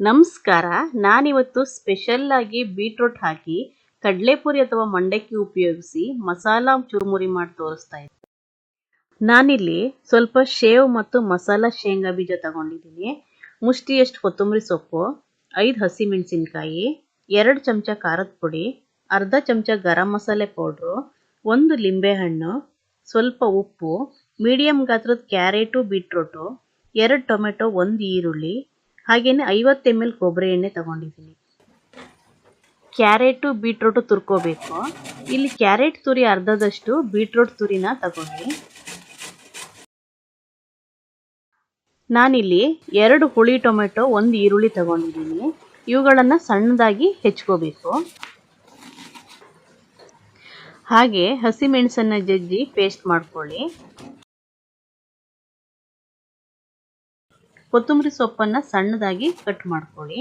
ನಮಸ್ಕಾರ. ನಾನಿವತ್ತು ಸ್ಪೆಷಲ್ ಆಗಿ ಬೀಟ್ರೂಟ್ ಹಾಕಿ, ಕಡಲೆಪುರಿ ಅಥವಾ ಮಂಡಕ್ಕಿ ಉಪಯೋಗಿಸಿ ಮಸಾಲ ಚುರುಮುರಿ ಮಾಡಿ ತೋರಿಸ್ತಾ ಇದ್ದೀನಿ ನಾನಿಲ್ಲಿ ಸ್ವಲ್ಪ ಶೇವ್ ಮತ್ತು ಮಸಾಲ ಶೇಂಗಾ ಬೀಜ ತಗೊಂಡಿದ್ದೀನಿ. ಮುಷ್ಟಿಯಷ್ಟು ಕೊತ್ತಂಬರಿ ಸೊಪ್ಪು, ಐದು ಹಸಿಮೆಣಸಿನ್ಕಾಯಿ, ಎರಡು ಚಮಚ ಖಾರದ ಪುಡಿ, ಅರ್ಧ ಚಮಚ ಗರಂ ಮಸಾಲೆ ಪೌಡ್ರು, ಒಂದು ಲಿಂಬೆಹಣ್ಣು, ಸ್ವಲ್ಪ ಉಪ್ಪು ಮೀಡಿಯಂ ಗಾತ್ರದ ಕ್ಯಾರೆಟು ಬೀಟ್ರೂಟು ಎರಡು ಟೊಮೆಟೊ, ಒಂದು ಈರುಳ್ಳಿ ಹಾಗೇನೆ ಐವತ್ತು ಎಂ ಎಲ್ ಕೊಬ್ಬರಿ ಎಣ್ಣೆ ತಗೊಂಡಿದ್ದೀನಿ. ಕ್ಯಾರೆಟು, ಬೀಟ್ರೋಟು ತುರ್ಕೋಬೇಕು. ಇಲ್ಲಿ ಕ್ಯಾರೆಟ್ ತುರಿ ಅರ್ಧದಷ್ಟು, ಬೀಟ್ರೋಟ್ ತುರಿನ ತಗೊಳ್ಳಿ ನಾನಿಲ್ಲಿ ಎರಡು ಹುಳಿ ಟೊಮೆಟೊ, ಒಂದು ಈರುಳ್ಳಿ ತಗೊಂಡಿದ್ದೀನಿ. ಇವುಗಳನ್ನು ಸಣ್ಣದಾಗಿ ಹೆಚ್ಕೋಬೇಕು. ಹಾಗೆ ಹಸಿಮೆಣಸನ್ನು ಜಜ್ಜಿ ಪೇಸ್ಟ್ ಮಾಡ್ಕೊಳ್ಳಿ. ಕೊತ್ತಂಬರಿ ಸೊಪ್ಪನ್ನು ಸಣ್ಣದಾಗಿ ಕಟ್ ಮಾಡ್ಕೊಳ್ಳಿ.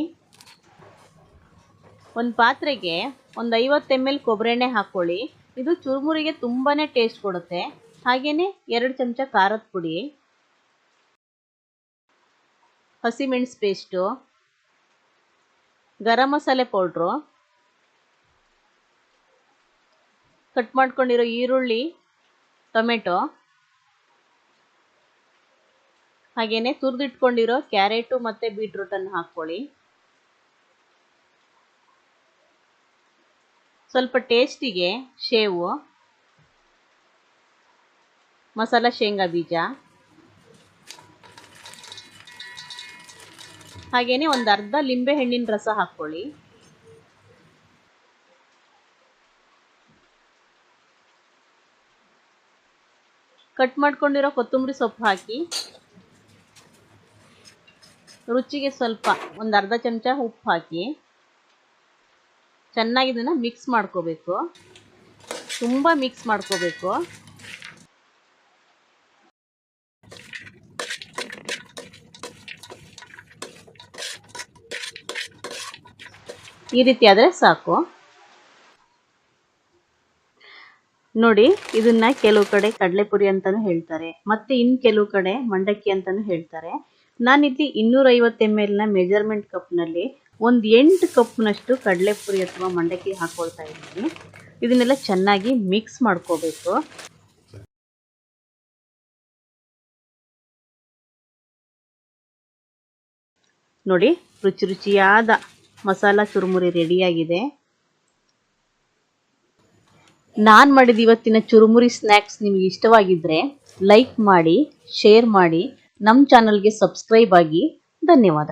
ಒಂದು ಪಾತ್ರೆಗೆ ಒಂದು ಐವತ್ತು ಎಂ ಎಲ್ ಕೊಬ್ಬರಿ ಎಣ್ಣೆ ಹಾಕ್ಕೊಳ್ಳಿ ಇದು ಚುರುಮುರಿಗೆ ತುಂಬಾ ಟೇಸ್ಟ್ ಕೊಡುತ್ತೆ. ಹಾಗೆಯೇ ಎರಡು ಚಮಚ ಖಾರದ ಪುಡಿ, ಹಸಿಮೆಣಸು paste, garam masala powder, cut ಮಾಡ್ಕೊಂಡಿರೋ ಈರುಳ್ಳಿ, ಟೊಮೆಟೊ ಹಾಗೇನೆ ತುರಿದಿಟ್ಕೊಂಡಿರೋ ಕ್ಯಾರೆಟು ಮತ್ತು ಬೀಟ್ರೂಟನ್ನು ಹಾಕ್ಕೊಳ್ಳಿ. ಸ್ವಲ್ಪ ಟೇಸ್ಟಿಗೆ ಶೇವು, ಮಸಾಲ ಶೇಂಗಾ ಬೀಜ. ಹಾಗೇನೆ ಒಂದು ಅರ್ಧ ಲಿಂಬೆ ಹಣ್ಣಿನ ರಸ ಹಾಕ್ಕೊಳ್ಳಿ. ಕಟ್ ಮಾಡ್ಕೊಂಡಿರೋ ಕೊತ್ತಂಬರಿ ಸೊಪ್ಪು ಹಾಕಿ. ರುಚಿಗೆ ಸ್ವಲ್ಪ ಒಂದು ಅರ್ಧ ಚಮಚ ಉಪ್ಪು ಹಾಕಿ ಚೆನ್ನಾಗಿ ಇದನ್ನು ಮಿಕ್ಸ್ ಮಾಡ್ಕೋಬೇಕು. ತುಂಬ ಮಿಕ್ಸ್ ಮಾಡ್ಕೋಬೇಕು. ಈ ರೀತಿ ಆದರೆ ಸಾಕು. ನೋಡಿ, ಇದನ್ನ ಕೆಲವು ಕಡೆ ಕಡಲೆಪುರಿ ಅಂತಾನು ಹೇಳ್ತಾರೆ. ಮತ್ತೆ ಇನ್ ಕೆಲವು ಕಡೆ ಮಂಡಕ್ಕಿ ಅಂತಾನು ಹೇಳ್ತಾರೆ. ನಾನಿಲ್ಲಿ ಇನ್ನೂರ ಐವತ್ತು ಎಂ ನ ಮೆಜರ್ಮೆಂಟ್ ಕಪ್ನಲ್ಲಿ ಒಂದು ಎಂಟು ಕಪ್ನಷ್ಟು ಕಡಲೆಪುರಿ ಅಥವಾ ಮಂಡಕ್ಕಿ ಹಾಕೊಳ್ತಾ ಇದ್ದೀನಿ. ಇದನ್ನೆಲ್ಲ ಚೆನ್ನಾಗಿ ಮಿಕ್ಸ್ ಮಾಡ್ಕೋಬೇಕು. ನೋಡಿ, ರುಚಿ ರುಚಿಯಾದ ಮಸಾಲ ಚುರುಮುರಿ ರೆಡಿಯಾಗಿದೆ ನಾನು ಮಾಡಿದ ಇವತ್ತಿನ ಚುರುಮುರಿ ಸ್ನ್ಯಾಕ್ಸ್ ನಿಮಗೆ ಇಷ್ಟವಾಗಿದ್ರೆ ಲೈಕ್ ಮಾಡಿ ಶೇರ್ ಮಾಡಿ. ನಮ್ಮ ಚಾನಲ್ಗೆ ಸಬ್ಸ್ಕ್ರೈಬ್ ಆಗಿ ಧನ್ಯವಾದ.